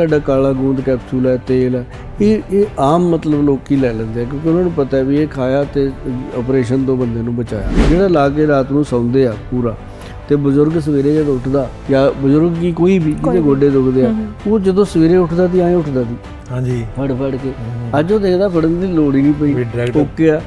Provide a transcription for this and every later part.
ਸਾਡਾ ਕਾਲਾ ਗੂੰਦ ਕੈਪਸੂਲ ਹੈ ਤੇਲ ਹੈ। ਇਹ ਇਹ ਆਮ ਮਤਲਬ ਲੋਕੀ ਲੈ ਲੈਂਦੇ ਆ ਕਿਉਂਕਿ ਉਹਨਾਂ ਨੂੰ ਪਤਾ ਹੈ ਵੀ ਇਹ ਖਾਇਆ ਤੇ ਆਪਰੇਸ਼ਨ ਤੋਂ ਬੰਦੇ ਨੂੰ ਬਚਾਇਆ। ਜਿਹੜਾ ਲਾ ਕੇ ਰਾਤ ਨੂੰ ਸੌਂਦੇ ਆ ਪੂਰਾ ਤੇ ਬਜ਼ੁਰਗ ਸਵੇਰੇ ਜਦ ਉੱਠਦਾ ਜਾਂ ਬਜ਼ੁਰਗ ਕੀ ਕੋਈ ਵੀ ਜਿਹਦੇ ਗੋਡੇ ਦੁਖਦੇ ਆ ਉਹ ਜਦੋਂ ਸਵੇਰੇ ਉੱਠਦਾ ਤੇ ਐਂ ਉੱਠਦਾ ਸੀ। ਹਾਂਜੀ। ਫੜ ਫੜ ਕੇ ਅੱਜ ਉਹ ਦੇਖਦਾ ਫੜਨ ਦੀ ਲੋੜ ਹੀ ਨਹੀਂ ਪਈ। ਓਕੇ ਆ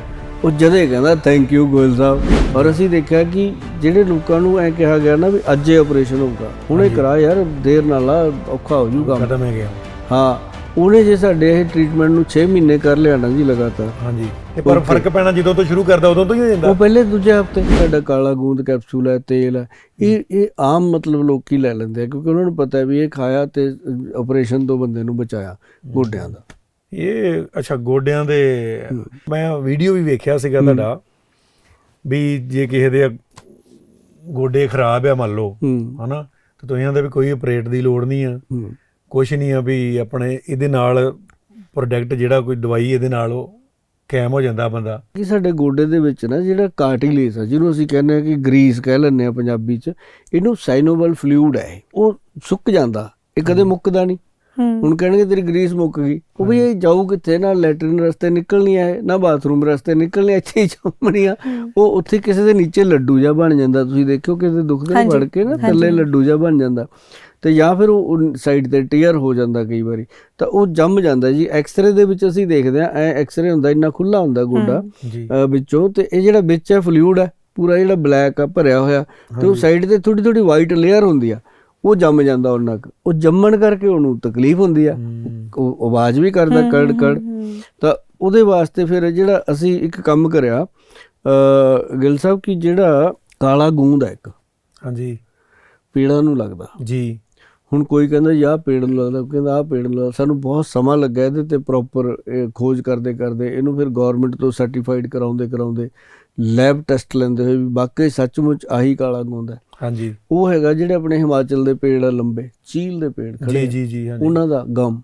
ਉਹ ਜਦੇ ਕਹਿੰਦਾ ਥੈਂਕ ਯੂ ਗੋਇਲ ਸਾਹਿਬ। ਔਰ ਅਸੀਂ ਦੇਖਿਆ ਕਿ ਜਿਹੜੇ ਲੋਕਾਂ ਨੂੰ ਐ ਕਿਹਾ ਗਿਆ ਨਾ ਵੀ ਅੱਜ ਇਹ ਆਪਰੇਸ਼ਨ ਹੋਊਗਾ ਹੁਣੇ ਕਰਾ ਯਾਰ ਦੇਰ ਨਾਲ ਆ ਔਖਾ ਹੋ ਜੂ ਕੰਮ ਖਤਮ ਹੈ ਗਿਆ ਹਾਂ ਉਹਨੇ ਜੇ ਸਾਡੇ ਇਹ ਟ੍ਰੀਟਮੈਂਟ ਨੂੰ 6 ਮਹੀਨੇ ਕਰ ਲਿਆ ਨਾ ਜੀ ਲਗਾਤਾਰ। ਹਾਂਜੀ। ਤੇ ਪਰ ਫ਼ਰਕ ਪੈਣਾ ਜਦੋਂ ਤੋਂ ਸ਼ੁਰੂ ਕਰਦਾ ਉਦੋਂ ਤੋਂ ਹੀ ਹੋ ਜਾਂਦਾ। ਉਹ ਪਹਿਲੇ ਦੂਜੇ ਹਫ਼ਤੇ ਸਾਡਾ ਕਾਲਾ ਗੂੰਦ ਕੈਪਸੂਲ ਹੈ ਤੇਲ ਹੈ। ਇਹ ਇਹ ਆਮ ਮਤਲਬ ਲੋਕੀ ਲੈ ਲੈਂਦੇ ਆ ਕਿਉਂਕਿ ਉਹਨਾਂ ਨੂੰ ਪਤਾ ਵੀ ਇਹ ਖਾਇਆ ਤੇ ਆਪਰੇਸ਼ਨ ਤੋਂ ਬੰਦੇ ਨੂੰ ਬਚਾਇਆ ਗੋਡਿਆਂ ਦਾ। ਇਹ ਅੱਛਾ ਗੋਡਿਆਂ ਦੇ ਮੈਂ ਵੀਡੀਓ ਵੀ ਵੇਖਿਆ ਸੀਗਾ ਤੁਹਾਡਾ ਵੀ ਜੇ ਕਿਸੇ ਦੇ ਗੋਡੇ ਖਰਾਬ ਆ ਮੰਨ ਲਓ ਹੂੰ। ਹਨਾ ਤੇ ਤੁਸੀਂ ਕਹਿੰਦੇ ਵੀ ਕੋਈ ਆਪਰੇਟ ਦੀ ਲੋੜ ਨਹੀਂ ਆ। ਕੁਛ ਨਹੀਂ ਆ ਵੀ ਆਪਣੇ ਇਹਦੇ ਨਾਲ ਪ੍ਰੋਡਕਟ ਜਿਹੜਾ ਕੋਈ ਦਵਾਈ ਇਹਦੇ ਨਾਲ ਉਹ ਕਾਇਮ ਹੋ ਜਾਂਦਾ ਬੰਦਾ। ਕਿ ਸਾਡੇ ਗੋਡੇ ਦੇ ਵਿੱਚ ਨਾ ਜਿਹੜਾ ਕਾਰਟਿਲੇਜ ਆ ਜਿਹਨੂੰ ਅਸੀਂ ਕਹਿੰਦੇ ਆ ਕਿ ਗਰੀਸ ਕਹਿ ਲੈਂਦੇ ਆ ਪੰਜਾਬੀ ਚ ਇਹਨੂੰ ਸਾਈਨੋਵਲ ਫਲੂਇਡ ਹੈ। ਉਹ ਸੁੱਕ ਜਾਂਦਾ ਇਹ ਕਦੇ ਮੁੱਕਦਾ ਨਹੀਂ। ਹੁਣ ਕਹਿਣਗੇ ਤੇਰੀ ਗਰੀਸ ਮੁੱਕ ਗਈ। ਉਹ ਵੀ ਇਹ ਜਾਊ ਕਿੱਥੇ? ਨਾ ਲੈਟਰਿਨ ਰਸਤੇ ਨਿਕਲਣੀ ਹੈ ਨਾ ਬਾਥਰੂਮ ਰਸਤੇ ਨਿਕਲਣੀ ਇੱਥੇ ਹੀ ਜੰਮਣੀ ਆ। ਉਹ ਉੱਥੇ ਕਿਸੇ ਦੇ ਨੀਚੇ ਲੱਡੂ ਜਿਹਾ ਬਣ ਜਾਂਦਾ ਤੁਸੀਂ ਦੇਖਿਓ ਕਿਸੇ ਦੁੱਖ ਦੇ ਫੜ ਕੇ ਨਾ ਥੱਲੇ ਲੱਡੂ ਜਿਹਾ ਬਣ ਜਾਂਦਾ। ਤੇ ਜਾਂ ਫਿਰ ਉਹ ਸਾਈਡ ਤੇ ਟੀਅਰ ਹੋ ਜਾਂਦਾ ਕਈ ਵਾਰੀ। ਤਾਂ ਉਹ ਜੰਮ ਜਾਂਦਾ ਜੀ। ਐਕਸ-ਰੇ ਦੇ ਵਿੱਚ ਅਸੀਂ ਦੇਖਦੇ ਆ ਐ ਐਕਸ-ਰੇ ਹੁੰਦਾ ਇੰਨਾ ਖੁੱਲਾ ਹੁੰਦਾ ਗੋਡਾ ਜੀ। ਵਿੱਚੋਂ। ਤੇ ਇਹ ਜਿਹੜਾ ਵਿੱਚ ਹੈ ਫਲੂਇਡ ਹੈ ਪੂਰਾ ਜਿਹੜਾ ਬਲੈਕ ਆ ਭਰਿਆ ਹੋਇਆ। ਤੇ ਉਹ ਸਾਈਡ ਤੇ ਥੋੜੀ ਥੋੜੀ ਵਾਈਟ ਲੇਅਰ ਹੁੰਦੀ ਆ। ਉਹ ਜੰਮ ਜਾਂਦਾ ਉਹਨਾਂ ਕੁ ਉਹ ਜੰਮਣ ਕਰਕੇ ਉਹਨੂੰ ਤਕਲੀਫ ਹੁੰਦੀ ਆ। ਉਹ ਆਵਾਜ਼ ਵੀ ਕਰਦਾ ਕੜ ਕੜ। ਤਾਂ ਉਹਦੇ ਵਾਸਤੇ ਫਿਰ ਜਿਹੜਾ ਅਸੀਂ ਇੱਕ ਕੰਮ ਕਰਿਆ ਅ ਗਿਲ ਸਾਹਿਬ ਕੀ ਜਿਹੜਾ ਕਾਲਾ ਗੂੰਦ ਹੈ ਇੱਕ ਹਾਂਜੀ। ਪੀੜਾ ਨੂੰ ਲੱਗਦਾ। ਜੀ। ਹੁਣ ਕੋਈ ਕਹਿੰਦਾ ਯਾ ਪੇੜ ਨੂੰ ਲੱਗਦਾ ਕਹਿੰਦਾ ਆ ਪੇੜ ਨੂੰ ਲੱਗਦਾ ਸਾਨੂੰ ਬਹੁਤ ਸਮਾਂ ਲੱਗਾ ਇਹਦੇ ਤੇ ਪ੍ਰੋਪਰ ਖੋਜ ਕਰਦੇ ਕਰਦੇ। ਇਹਨੂੰ ਫਿਰ ਗਵਰਨਮੈਂਟ ਤੋਂ ਸਰਟੀਫਾਈਡ ਕਰਾਉਂਦੇ ਕਰਾਉਂਦੇ ਲੈਬ ਟੈਸਟ ਲੈਂਦੇ ਹੋਏ ਵੀ ਵਾਕਈ ਸੱਚਮੁੱਚ ਆਹੀ ਕਾਲਾ ਗੂੰਦ ਹੈ। ਹਾਂਜੀ। ਉਹ ਹੈਗਾ ਜਿਹੜੇ ਆਪਣੇ ਹਿਮਾਚਲ ਦੇ ਪੇੜ ਆ ਲੰਬੇ ਚੀਲ ਦੇ ਪੇੜ ਖੜੇ ਜੀ ਜੀ ਹਾਂਜੀ। ਉਹਨਾਂ ਦਾ ਗਮ।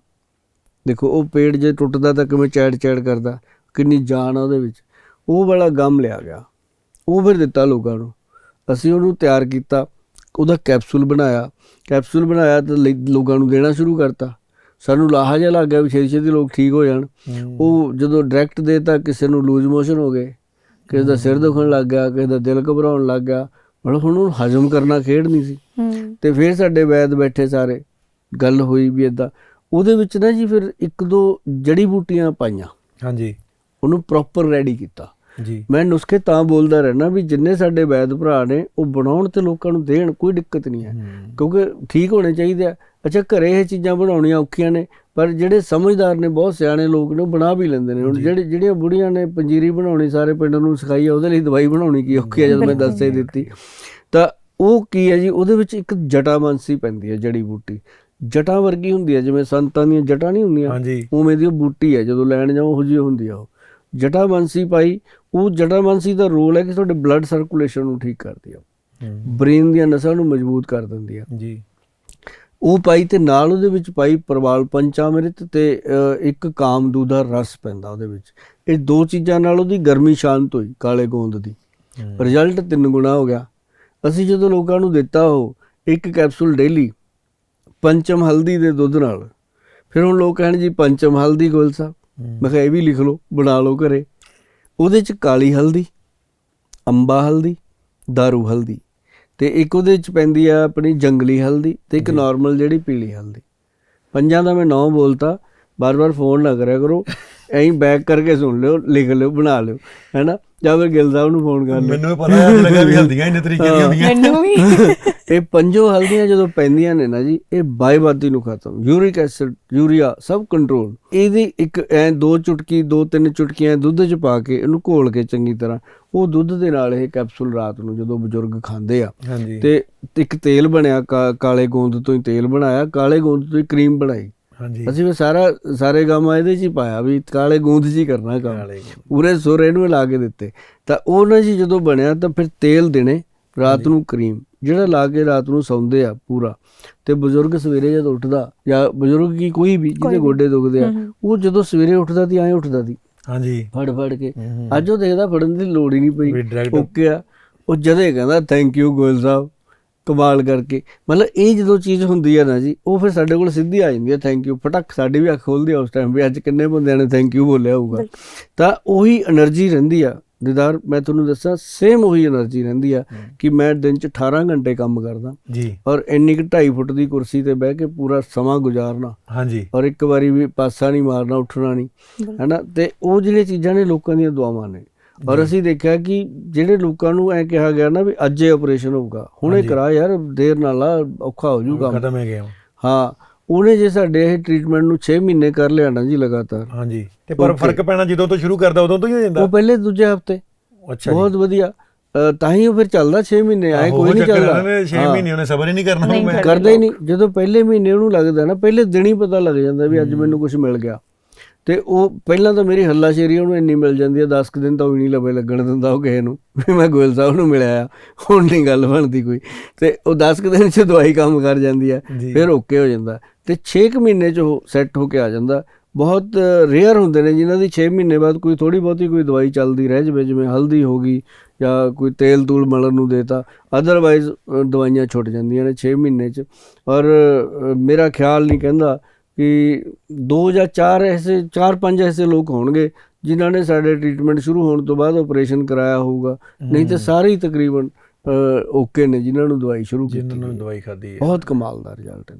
ਦੇਖੋ ਉਹ ਪੇੜ ਜੇ ਟੁੱਟਦਾ ਤਾਂ ਕਿਵੇਂ ਚੈੜ ਚੈੜ ਕਰਦਾ ਕਿੰਨੀ ਜਾਨ ਆ ਉਹਦੇ ਵਿੱਚ। ਉਹ ਵਾਲਾ ਗਮ ਲਿਆ ਗਿਆ। ਉਹ ਫਿਰ ਦਿੱਤਾ ਲੋਕਾਂ ਨੂੰ। ਅਸੀਂ ਉਹਨੂੰ ਤਿਆਰ ਕੀਤਾ। ਉਹਦਾ ਕੈਪਸੂਲ ਬਣਾਇਆ। ਕੈਪਸੂਲ ਬਣਾਇਆ ਤਾਂ ਲੋਕਾਂ ਨੂੰ ਦੇਣਾ ਸ਼ੁਰੂ ਕਰਤਾ। ਸਾਨੂੰ ਲਾਹਾ ਜਿਹਾ ਲੱਗ ਗਿਆ ਵੀ ਛੇਤੀ ਛੇਤੀ ਲੋਕ ਠੀਕ ਹੋ ਜਾਣ। ਉਹ ਜਦੋਂ ਡਾਇਰੈਕਟ ਦੇਤਾ ਕਿਸੇ ਨੂੰ ਲੂਜ਼ ਮੋਸ਼ਨ ਹੋ ਗਏ। ਕਿਸੇ ਦਾ ਸਿਰ ਦੁਖਣ ਲੱਗ ਗਿਆ ਕਿਸੇ ਦਾ ਦਿਲ ਘਬਰਾਉਣ ਲੱਗ ਗਿਆ। ਮਤਲਬ ਹੁਣ ਉਹਨੂੰ ਹਜਮ ਕਰਨਾ ਖੇਡ ਨਹੀਂ ਸੀ। ਤੇ ਫਿਰ ਸਾਡੇ ਵੈਦ ਬੈਠੇ ਸਾਰੇ ਗੱਲ ਹੋਈ ਵੀ ਇਦਾਂ ਉਹਦੇ ਵਿੱਚ ਨਾ ਜੀ ਫਿਰ ਇੱਕ ਦੋ ਜੜੀ ਬੂਟੀਆਂ ਪਾਈਆਂ। ਹਾਂਜੀ। ਉਹਨੂੰ ਪ੍ਰੋਪਰ ਰੈਡੀ ਕੀਤਾ। ਮੈਂ ਨੁਸਖੇ ਤਾਂ ਬੋਲਦਾ ਰਹਿਣਾ ਵੀ ਜਿੰਨੇ ਸਾਡੇ ਵੈਦ ਭਰਾ ਨੇ ਉਹ ਬਣਾਉਣ ਤੇ ਲੋਕਾਂ ਨੂੰ ਦੇਣ ਕੋਈ ਦਿੱਕਤ ਨਹੀਂ ਹੈ। ਕਿਉਂਕਿ ਠੀਕ ਹੋਣੇ ਚਾਹੀਦੇ ਆ। ਅੱਛਾ ਘਰੇ ਇਹ ਚੀਜ਼ਾਂ ਬਣਾਉਣੀਆਂ ਔਖੀਆਂ ਨੇ ਪਰ ਜਿਹੜੇ ਸਮਝਦਾਰ ਨੇ ਬਹੁਤ ਸਿਆਣੇ ਲੋਕ ਨੇ ਉਹ ਬਣਾ ਵੀ ਲੈਂਦੇ ਨੇ। ਹੁਣ ਜਿਹੜੇ ਜਿਹੜੀਆਂ ਬੁੜੀਆਂ ਨੇ ਪੰਜੀਰੀ ਬਣਾਉਣੀ ਸਾਰੇ ਪਿੰਡ ਨੂੰ ਸਿਖਾਈ ਆ ਉਹਦੇ ਲਈ ਦਵਾਈ ਬਣਾਉਣੀ ਕੀ ਔਖੀ ਆ ਜਦ ਮੈਂ ਦੱਸੇ ਦਿੱਤੀ। ਤਾਂ ਉਹ ਕੀ ਹੈ ਜੀ ਉਹਦੇ ਵਿੱਚ ਇੱਕ ਜਟਾਮਾਂਸੀ ਪੈਂਦੀ ਹੈ ਜੜੀ ਬੂਟੀ। ਜਟਾਂ ਵਰਗੀ ਹੁੰਦੀ ਹੈ ਜਿਵੇਂ ਸੰਤਾਂ ਦੀਆਂ ਜਟਾਂ ਨਹੀਂ ਹੁੰਦੀਆਂ ਉਵੇਂ ਦੀ ਉਹ ਬੂਟੀ ਹੈ ਜਦੋਂ ਲੈਣ ਜਾਓ ਉਹ ਜਿਹੀ ਹੁੰਦੀ ਆ ਉਹ। ਜਟਾਮਾਂਸੀ ਪਾਈ ਉਹ ਜਟਾਮਾਂਸੀ ਦਾ ਰੋਲ ਹੈ ਕਿ ਤੁਹਾਡੇ ਬਲੱਡ ਸਰਕੂਲੇਸ਼ਨ ਨੂੰ ਠੀਕ ਕਰਦੀ ਆ। ਬ੍ਰੇਨ ਦੀਆਂ ਨਸਾਂ ਨੂੰ ਮਜ਼ਬੂਤ ਕਰ ਦਿੰਦੀ ਆ। ਜੀ। ਉਹ ਪਾਈ ਤੇ ਨਾਲ ਉਹਦੇ ਵਿੱਚ ਪਾਈ ਪ੍ਰਵਾਲ ਪੰਚਾਮ੍ਰਿਤ ਤੇ ਇੱਕ ਕਾਮਦੂ ਦਾ ਰਸ ਪੈਂਦਾ ਉਹਦੇ ਵਿੱਚ। ਇਹ ਦੋ ਚੀਜ਼ਾਂ ਨਾਲ ਉਹਦੀ ਗਰਮੀ ਸ਼ਾਂਤ ਹੋਈ ਕਾਲੇ ਗੋਂਦ ਦੀ। ਰਿਜ਼ਲਟ ਤਿੰਨ ਗੁਣਾ ਹੋ ਗਿਆ। ਅਸੀਂ ਜਦੋਂ ਲੋਕਾਂ ਨੂੰ ਦਿੱਤਾ ਉਹ ਇੱਕ ਕੈਪਸੂਲ ਡੇਲੀ ਪੰਚਮ ਹਲਦੀ ਦੇ ਦੁੱਧ ਨਾਲ। ਫਿਰ ਹੁਣ ਲੋਕ ਕਹਿਣ ਜੀ ਪੰਚਮ ਹਲਦੀ ਗੋਲ ਸਾਹਿਬ। ਮੈਂ ਕਿਹਾ ਇਹ ਵੀ ਲਿਖ ਲਓ ਬਣਾ ਲਓ ਘਰੇ। ਉਹਦੇ ਚ ਕਾਲੀ ਹਲਦੀ ਅੰਬਾ ਹਲਦੀ ਦਾਰੂ ਹਲਦੀ ਤੇ ਇੱਕ ਉਹਦੇ ਚ ਪੈਂਦੀ ਆ ਆਪਣੀ ਜੰਗਲੀ ਹਲਦੀ ਤੇ ਇੱਕ ਨਾਰਮਲ ਜਿਹੜੀ ਪੀਲੀ ਹਲਦੀ। ਪੰਜਾਂ ਦਾ ਮੈਂ ਨਾਂ ਬੋਲਤਾ ਬਾਰ-ਬਾਰ ਫੋਨ ਨਾ ਕਰਿਆ ਕਰੋ ਐਂ ਬੈਕ ਕਰਕੇ ਸੁਣ ਲਿਓ ਲਿਖ ਲਿਓ ਬਣਾ ਲਿਓ ਹੈਨਾ? ਜਾਂ ਫਿਰ ਗਿਲ ਸਾਹਿਬ ਨੂੰ ਫੋਨ ਕਰ ਲਿਓ। ਮੈਨੂੰ ਵੀ ਪਤਾ ਹੈ ਲੱਗਾ ਵੀ ਹਲਦੀਆਂ ਇੰਨੇ ਤਰੀਕੇ ਦੀਆਂ ਹੁੰਦੀਆਂ। ਮੈਨੂੰ ਵੀ। ਇਹ ਪੰਜੋ ਹਲਦੀਆਂ ਜਦੋਂ ਪੈਂਦੀਆਂ ਨੇ ਨਾ ਜੀ ਇਹ ਬਾਈਬਾਦੀ ਨੂੰ ਖਤਮ। ਯੂਰਿਕ ਐਸਿਡ ਯੂਰੀਆ ਸਭ ਕੰਟਰੋਲ ਇਹਦੀ ਇੱਕ ਐ ਦੋ ਚੁਟਕੀ ਦੋ ਤਿੰਨ ਚੁਟਕੀਆਂ ਦੁੱਧ 'ਚ ਪਾ ਕੇ ਇਹਨੂੰ ਘੋਲ ਕੇ ਚੰਗੀ ਤਰ੍ਹਾਂ ਉਹ ਦੁੱਧ ਦੇ ਨਾਲ ਇਹ ਕੈਪਸੂਲ ਰਾਤ ਨੂੰ ਜਦੋਂ ਬਜ਼ੁਰਗ ਖਾਂਦੇ ਆ। ਤੇ ਇੱਕ ਤੇਲ ਬਣਿਆ ਕਾਲੇ ਗੋਂਦ ਤੋਂ ਹੀ ਤੇਲ ਬਣਾਇਆ ਕਾਲੇ ਗੋਂਦ ਤੋਂ ਹੀ ਕਰੀਮ ਬਣਾਈ। ਹਾਂਜੀ। ਅਸੀਂ ਫਿਰ ਸਾਰਾ ਸਾਰੇ ਗਾਮਾ ਇਹਦੇ 'ਚ ਹੀ ਪਾਇਆ ਵੀ ਕਾਲੇ ਗੋਂਦ 'ਚ ਹੀ ਕਰਨਾ ਕੰਮ। ਕਾਲੇ। ਪੂਰੇ ਸੁਰ ਇਹਨੂੰ ਲਾ ਕੇ ਦਿੱਤੇ। ਤਾਂ ਉਹ ਨਾ ਜੀ ਜਦੋਂ ਬਣਿਆ ਤਾਂ ਫਿਰ ਤੇਲ ਦੇਣੇ ਰਾਤ ਨੂੰ ਕਰੀਮ ਜਿਹੜਾ ਲਾ ਕੇ ਰਾਤ ਨੂੰ ਸੌਂਦੇ ਆ ਪੂਰਾ ਤੇ ਬਜ਼ੁਰਗ ਸਵੇਰੇ ਜਦ ਉੱਠਦਾ ਜਾਂ ਬਜ਼ੁਰਗ ਕੀ ਕੋਈ ਵੀ ਜਿਹਦੇ ਗੋਡੇ ਦੁਖਦੇ ਆ ਉਹ ਜਦੋਂ ਸਵੇਰੇ ਉੱਠਦਾ ਤੇ ਆਏ ਉੱਠਦਾ ਦੀ ਹਾਂਜੀ। ਫੜ ਫੜ ਕੇ। ਅੱਜ ਉਹ ਦੇਖਦਾ ਫੜਨ ਦੀ ਲੋੜ ਹੀ ਨਹੀਂ ਪਈ। ਓਕੇ ਆ ਉਹ ਜਦੇ ਕਹਿੰਦਾ ਥੈਂਕ ਯੂ ਗੋਇਲ ਸਾਹਿਬ। ਕਮਾਲ ਕਰਕੇ। ਮਤਲਬ ਇਹ ਜਦੋਂ ਚੀਜ਼ ਹੁੰਦੀ ਆ ਨਾ ਜੀ ਉਹ ਫਿਰ ਸਾਡੇ ਕੋਲ ਸਿੱਧੀ ਆ ਜਾਂਦੀ ਹੈ ਥੈਂਕ ਯੂ ਫਟਕ ਸਾਡੀ ਵੀ ਅੱਖ ਖੋਲਦੀ ਆ ਉਸ ਟਾਈਮ ਵੀ ਅੱਜ ਕਿੰਨੇ ਬੰਦਿਆਂ ਨੇ ਥੈਂਕ ਯੂ ਬੋਲਿਆ ਹੋਊਗਾ। ਤਾਂ ਉਹੀ એનર્ਜੀ ਰਹਿੰਦੀ ਆ। ਦਿਦਾਰ ਮੈਂ ਤੁਹਾਨੂੰ ਦੱਸਾਂ ਸੇਮ ਉਹੀ એનર્ਜੀ ਰਹਿੰਦੀ ਆ ਕਿ ਮੈਂ ਦਿਨ ਚ 18 ਘੰਟੇ ਕੰਮ ਕਰਦਾ। ਜੀ। ਔਰ ਇੰਨੀ ਕਿ 2.5 ਫੁੱਟ ਦੀ ਕੁਰਸੀ ਤੇ ਬਹਿ ਕੇ ਪੂਰਾ ਸਮਾਂ ਗੁਜ਼ਾਰਨਾ। ਹਾਂਜੀ। ਔਰ ਇੱਕ ਵਾਰੀ ਵੀ ਪਾਸਾ ਨਹੀਂ ਮਾਰਨਾ ਉੱਠਣਾ ਨਹੀਂ। ਹੈਨਾ? ਤੇ ਉਹ ਜਿਹੜੀਆਂ ਚੀਜ਼ਾਂ ਨੇ ਲੋਕਾਂ ਦੀਆਂ ਦੁਆਵਾਂ ਨੇ। ਔਰ ਅਸੀਂ ਦੇਖਿਆ ਕਿ ਜਿਹੜੇ ਲੋਕਾਂ ਨੂੰ ਐ ਕਿਹਾ ਗਿਆ ਨਾ ਵੀ ਅੱਜੇ ਆਪਰੇਸ਼ਨ ਹੋਊਗਾ ਹੁਣੇ ਕਰਾ ਯਾਰ ਦੇਰ ਨਾਲ ਔਖਾ ਹੋ ਜੂਗਾ ਖਤਮ ਹੈ ਗਿਆ ਹਾਂ ਉਹਨੇ ਜੇ ਸਾਡੇ ਇਹ ਟ੍ਰੀਟਮੈਂਟ ਨੂੰ 6 ਮਹੀਨੇ ਕਰ ਲਿਆ ਨਾ ਜੀ ਲਗਾਤਾਰ। ਹਾਂਜੀ। ਤੇ ਪਰ. ਫ਼ਰਕ ਪੈਣਾ ਜਦੋਂ ਤੋਂ ਸ਼ੁਰੂ ਕਰਦਾ ਉਦੋਂ ਤੋਂ ਹੀ ਹੋ ਜਾਂਦਾ? ਉਹ ਪਹਿਲੇ ਦੂਜੇ ਹਫ਼ਤੇ। ਅੱਛਾ ਜੀ। ਬਹੁਤ ਵਧੀਆ। ਤਾਂ ਹੀ ਉਹ ਫਿਰ ਚੱਲਦਾ 6 ਮਹੀਨੇ ਆਏ ਕੋਈ ਨਹੀਂ ਚੱਲਦਾ। ਇਹਨਾਂ ਨੇ 6 ਹਾਂ। ਮਹੀਨੇ ਉਹਨੇ ਸਬਰ ਹੀ ਨਹੀਂ ਕਰਨਾ ਨਹੀਂ ਮੈਂ ਕਰਨਾ। ਕਰਦਾ ਹੀ ਨਹੀਂ। ਜਦੋਂ ਪਹਿਲੇ ਮਹੀਨੇ ਉਹਨੂੰ ਲੱਗਦਾ ਨਾ ਪਹਿਲੇ ਦਿਨ ਹੀ ਪਤਾ ਲੱਗ ਜਾਂਦਾ ਵੀ ਅੱਜ ਮੈਨੂੰ ਕੁਝ ਮਿਲ ਗਿਆ। ਤੇ ਉਹ ਪਹਿਲਾਂ ਤਾਂ ਮੇਰੀ ਹੱਲਾਸ਼ੇਰੀ ਉਹਨੂੰ ਇੰਨੀ ਮਿਲ ਜਾਂਦੀ ਹੈ 10 ਕੁ ਦਿਨ ਤਾਂ ਉਹ ਨਹੀਂ ਲਵੇ ਲੱਗਣ ਦਿੰਦਾ ਉਹ ਕਿਸੇ ਨੂੰ ਵੀ ਮੈਂ ਗੋਇਲ ਸਾਹਿਬ ਨੂੰ ਮਿਲਿਆ ਆ ਹੁਣ ਨਹੀਂ ਗੱਲ ਬਣਦੀ ਕੋਈ। ਤੇ ਉਹ 10 ਕੁ ਦਿਨ ਚ ਦਵਾਈ ਕੰਮ ਕਰ ਜਾਂਦੀ ਹੈ। ਫਿਰ ਓਕੇ ਹੋ ਜਾਂਦਾ। ਤੇ 6 ਕੁ ਮਹੀਨੇ ਚ ਉਹ ਸੈੱਟ ਹੋ ਕੇ ਆ ਜਾਂਦਾ। ਬਹੁਤ ਰੇਅਰ ਹੁੰਦੇ ਨੇ ਜਿਨ੍ਹਾਂ ਦੀ 6 ਮਹੀਨੇ ਬਾਅਦ ਕੋਈ ਥੋੜੀ ਬਹੁਤੀ ਕੋਈ ਦਵਾਈ ਚੱਲਦੀ ਰਹਿ ਜਵੇ ਜਿਵੇਂ ਹਲਦੀ ਹੋ ਗਈ ਜਾਂ ਕੋਈ ਤੇਲ ਤੂਲ ਮਲਣ ਨੂੰ ਦੇਤਾ ਅਦਰਵਾਈਜ਼ ਦਵਾਈਆਂ ਛੁੱਟ ਜਾਂਦੀਆਂ ਨੇ 6 ਮਹੀਨੇ ਚ। ਔਰ ਮੇਰਾ ਖਿਆਲ ਨਹੀਂ ਕਹਿੰਦਾ ਕਿ ਦੋ ਜਾਂ ਚਾਰ ਐਸੇ ਚਾਰ ਪੰਜ ਐਸੇ ਲੋਕ ਹੋਣਗੇ ਜਿਨ੍ਹਾਂ ਨੇ ਸਾਡੇ ਟ੍ਰੀਟਮੈਂਟ ਸ਼ੁਰੂ ਹੋਣ ਤੋਂ ਬਾਅਦ ਆਪਰੇਸ਼ਨ ਕਰਾਇਆ ਹੋਊਗਾ। ਨਹੀਂ ਤੇ ਸਾਰੇ ਹੀ ਤਕਰੀਬਨ ਓਕੇ ਨੇ ਜਿਨ੍ਹਾਂ ਨੂੰ ਦਵਾਈ ਸ਼ੁਰੂ ਕੀਤੀ ਜਿਨ੍ਹਾਂ ਨੂੰ। ਦਵਾਈ ਖਾਦੀ ਹੈ। ਬਹੁਤ ਕਮਾਲ ਦਾ ਰਿਜ਼ਲਟ ਹੈ।